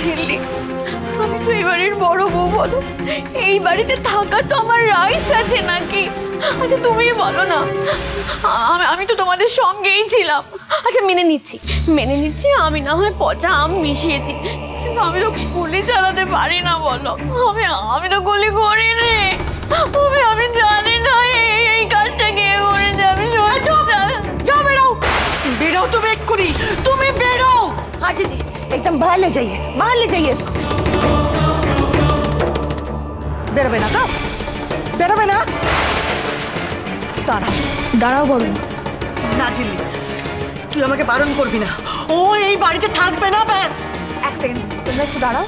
ঝিল্লি। আমি তো এই বাড়ির বড় বউ বলো। এই বাড়িতে থাকা তো আমার রাইটস আছে নাকি? আচ্ছা তুমিই বলো না। আমি তো তোমাদের সঙ্গেই ছিলাম। আচ্ছা মেনে নিচ্ছি। মেনে নিচ্ছি, আমি না হয় পচা আম মিশিয়েছি। কিন্তু আমি তো গুলি চালাতে পারি না বলো। আমি আমি তো গুলি করি রে আমি আমি एकदम बाहर ले जाइए बाहर ले जाइए इसको বেরোবে না তো বেরোবে না দাঁড়া দাঁড়াও বলো না ঝিল্লি তুই আমাকে বারণ করবি না ও এই বাড়িতে থাকবে না ব্যাস এক সেকেন্ড তোমরা একটু দাঁড়াও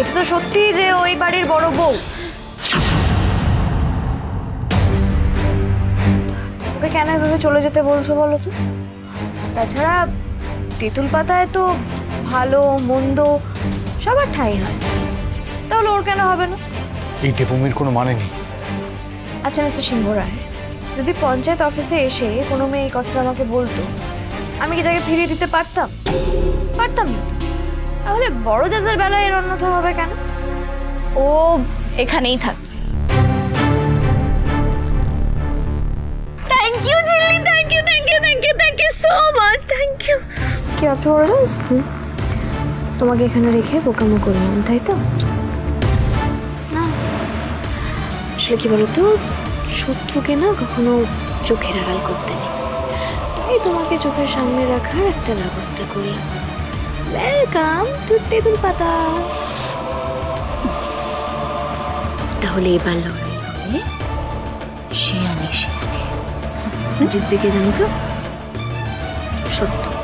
এটা তো সত্যি যে ওই বাড়ির বড় বউ ওকে কেন এভাবে চলে যেতে বলছো বলো তো তাছাড়া তেঁতুল পাতায় তো ভালো মন্দ সবার ঠাঁই হয়। তাহলে ওর কেন হবে না? এই দেবমির কোনো মানে নেই। আচ্ছা মিস্টার সিংহ রায় যদি পঞ্চায়েত অফিসে এসে কোনো মেয়ে এই কথাটা আমাকে বলতো আমি কি তাকে ফিরিয়ে দিতে পারতাম? পারতাম না। তাহলে বড় জাজের বেলায় এর অন্যথা হবে কেন? ও এখানেই থাক। Thank you Jhilli thank you thank you thank you thank you so much thank you কি বড় তোমাকে এখানে রেখে বোকামো করলাম তাই তো? না। আসলে কি বলতো শত্রুকে না কখনো চোখের আড়াল করতে নেই। এই তোমাকে চোখের সামনে রাখার একটা ব্যবস্থা করলাম। ওয়েলকাম টু তেঁতুল পাতা তাহলে এবার লড়াই হবে শিয়ানে শিয়ানে। জিতবে কে জানো তো? সত্য।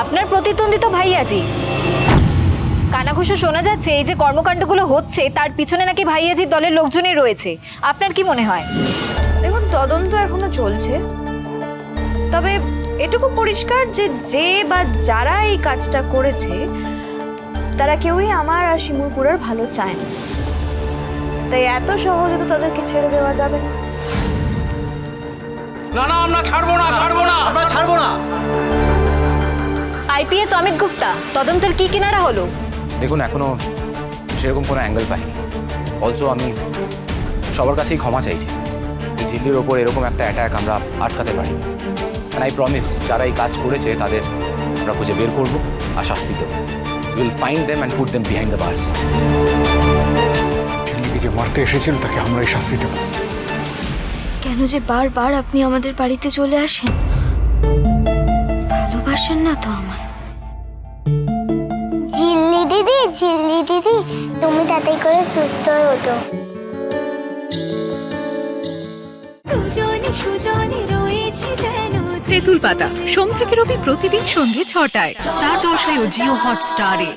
আপনার প্রতিদ্বন্দ্বী তো ভাইয়াজি কানাঘুষো শোনা যাচ্ছে, এই যে কর্মকাণ্ডগুলো হচ্ছে, তার পিছনে নাকি ভাইয়াজির দলের লোকজনই রয়েছে। আপনার কি মনে হয়? দেখুন, তদন্ত এখনও চলছে। তবে এটুকু পরিষ্কার যে যে বা যারা এই কাজটা করেছে, তারা কেউই আমার আর শিমুরপুরের ভালো চায় না। তাই এত সহজে তো তাদেরকে ছেড়ে দেওয়া যাবে না। না না আমরা ছাড়বো না ছাড়বো না। আমরা ছাড়বো না। আইপিএস অমিত গুপ্তা তদন্তের কি কিনারা হলো? দেখুন এখনও সেরকম কোনো অ্যাঙ্গেল পাইনি। অলসো আমি সবার কাছেই ক্ষমা চাইছি। এই ঝিল্লির ওপর এরকম একটা অ্যাটাক আমরা আটকাতে পারি আই প্রমিস যারা এই কাজ করেছে তাদের আমরা খুঁজে বের করব আর শাস্তি দেবো। Will find them and put them behind the bars ঝিল্লিকে যে মারতে এসেছিল তাকে আমরা আমরাই শাস্তি দেবো। কেন যে বারবার আপনি আমাদের বাড়িতে চলে আসেন? ভালোবাসেন না তো আমায়। ঝিল্লি দিদি ঝিল্লি দিদি তুমি তাতে করে সুস্থ হয়ে ওঠো। তেঁতুল পাতা সোম থেকে রবি প্রতিদিন সন্ধ্যে ছটায়। স্টার জলসায় ও জিও হট স্টারে